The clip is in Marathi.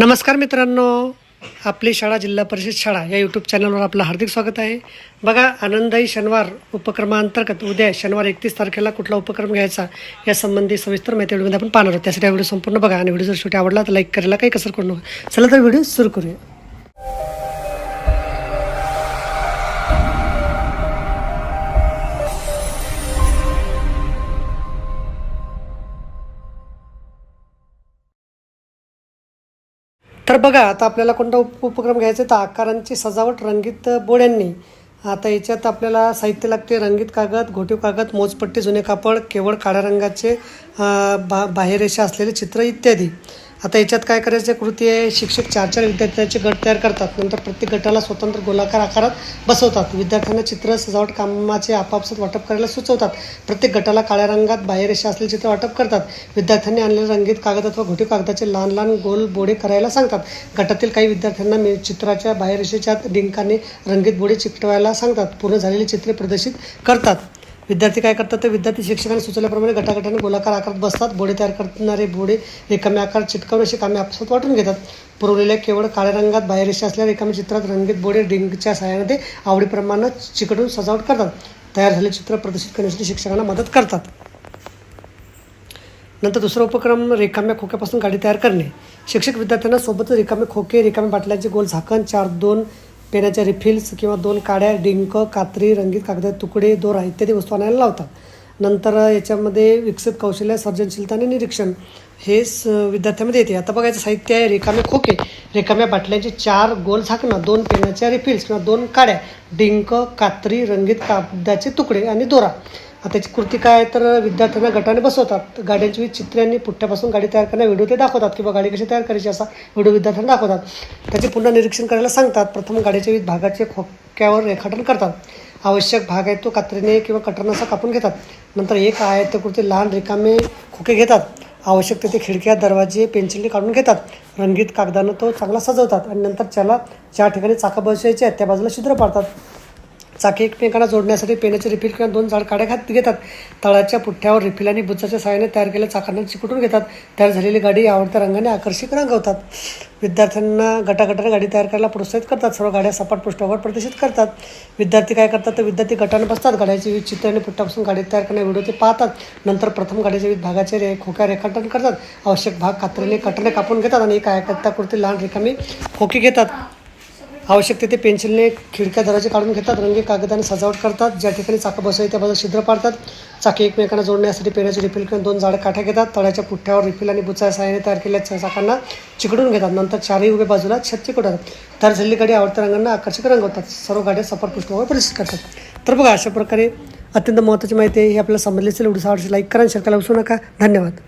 नमस्कार मित्रांनो आपली शाळा जिल्हा परिषद शाळा या यूट्यूब चॅनलवर आपलं हार्दिक स्वागत आहे. बघा आनंददायी शनिवार उपक्रमांतर्गत उद्या शनिवार एकतीस तारखेला कुठला उपक्रम घ्यायचा या संबंधी सविस्तर माहिती व्हिडिओमध्ये आपण पाहणार आहोत. त्यासाठी हा व्हिडिओ संपूर्ण बघा आणि व्हिडिओ जर शेवटी आवडला तर लाईक करायला काही कसर करू नका. चला तर व्हिडिओ सुरू करूया. तर बघा आता आपल्याला कोणता उप उपक्रम घ्यायचा आहे तर आकारांची सजावट रंगीत बोड्यांनी. आता याच्यात आपल्याला साहित्य लागते रंगीत कागद घोटीव कागद मोजपट्टी जुने कापड केवळ काळ्या रंगाचे बा बाहेरेषा असलेले चित्र इत्यादी. आता याच्यात काय करायचं कृती आहे शिक्षक चार चार विद्यार्थ्यांचे गट तयार करतात. नंतर प्रत्येक गटाला स्वतंत्र गोलाकार आकारात बसवतात. विद्यार्थ्यांना चित्र सजावट कामाचे आपापसात वाटप करायला सुचवतात. प्रत्येक गटाला काळ्या रंगात बाहेरेषा असलेले चित्र वाटप करतात. विद्यार्थ्यांनी आणलेले रंगीत कागद अथवा घोटे कागदाचे लहान लहान गोल बोडे करायला सांगतात. गटातील काही विद्यार्थ्यांना मे चित्राच्या बाहेरेषेच्या डिंकाने रंगीत बोडे चिकटवायला सांगतात. पूर्ण झालेली चित्रे प्रदर्शित करतात. विद्यार्थी काय करतात तर विद्यार्थी शिक्षकांनी सुचवल्याप्रमाणे गटागटाने गोलाकार आकारात बसतात. बोडे तयार करणारे बोडे रिकाम्या आकार चिटकावून अशी कामे आपसात वाटून घेतात. पुरवलेल्या केवळ काळ्या रंगात बाहेरशी असलेल्या रिकाम्या चित्रात रंगीत बोडे डिंगच्या सहाय्याने ते आवडीप्रमाणे चिकटून सजावट करतात. तयार झालेले चित्र प्रदर्शित करण्यासाठी शिक्षकांना मदत करतात. नंतर दुसरा उपक्रम रिकाम्या खोक्यापासून गाडी तयार करणे. शिक्षक विद्यार्थ्यांना सोबतच रिकामे खोके रिकाम्या बाटल्यांचे गोल झाकण चार दोन पेनाच्या रिफिल्स किंवा दोन काड्या डिंक कात्री रंगीत कागदाचे तुकडे दोरा इत्यादी वस्तू आणायला लावतात. नंतर याच्यामध्ये विकसित कौशल्य सर्जनशीलता आणि निरीक्षण हे स विद्यार्थ्यामध्ये येते. आता बघायचं साहित्य आहे रिकामे खोके. रिकाम्या बाटल्यांचे चार गोल झाकणं दोन पेनाच्या रिफिल्स किंवा दोन काड्या डिंक कात्री रंगीत कागदाचे तुकडे आणि दोरा. त्याची कृती काय आहे तर विद्यार्थ्यांना गटाने बसवतात. गाड्यांची विविध चित्रे आणि पुठ्ठ्यापासून गाडी तयार करण्या व्हिडिओ ते दाखवतात किंवा गाडी कशी तयार करायची असा व्हिडिओ विद्यार्थ्यांना दाखवतात. त्याचे पुन्हा निरीक्षण करायला सांगतात. प्रथम गाडीच्या विविध भागाचे खोक्यावर रेखाटन करतात. आवश्यक भाग आहे तो कात्रीने किंवा कटरनं असा कापून घेतात. नंतर एक आयताकृती लहान रिकामे खोके घेतात. आवश्यक तिथे खिडक्या दरवाजे पेन्सिलने काढून घेतात. रंगीत कागदानं तो चांगला सजवतात आणि नंतर त्याला ज्या ठिकाणी चाका बसवायची आहेत त्या बाजूला छिद्र पाडतात. चाके एकमेकांना जोडण्यासाठी पेनाचे रिफिल किंवा दोन झाड काड्या घात घेतात. तळाच्या पुठ्ठ्यावर रिफिल आणि बुचाच्या सहाय्याने तयार केलेल्या चाकांना चिकटून घेतात. तयार झालेली गाडी आवडत्या रंगाने आकर्षक रंगवतात. विद्यार्थ्यांना गटागटाने गाडी तयार करायला प्रोत्साहित करतात. सर्व गाड्या सपाट पृष्ठावर प्रदर्शित करतात. विद्यार्थी काय करतात? तर विद्यार्थी गटाने बसतात. गाड्याची विविध चित्र आणि पुठ्ठ्यापासून गाडी तयार करण्या व्हिडिओ ते पाहतात. नंतर प्रथम गाडीच्या विविध भागाचे रे खोक्या रेखाटन करतात. आवश्यक भाग कात्रीने कटने कापून घेतात आणि एक आयकत्ताकृती लहान रिकामी खोकी घेतात. आवश्यक ते पेन्सिलने खिडक्या दराचे काढून घेतात रंगी कागदाने सजावट करतात ज्या ठिकाणी चाकं बसवायची त्या बाजूला छिद्र पाडतात. चाके एकमेकांना जोडण्यासाठी पेण्याचे रिफिल करून दोन झाड काठ्या घेतात. तळ्याच्या पुठ्ठ्यावर रिफिल आणि बुचा सहाय्याने तयार केलेल्या चाकांना चिकडून घेतात. नंतर चारही उभ्या बाजूला छत चिकटवतात तर झालेली गाडी आवडत्या रंगांना आकर्षक रंगवतात सर्व गाड्या सपाट पृष्ठावर प्रदर्शित करतात. तर बघा अशा प्रकारे अत्यंत महत्त्वाची माहिती आहे. ही आपल्याला समजली असेल एवढी आवडची लाईक करा शेतकऱ्याला शेअर करायला विसरू नका. धन्यवाद.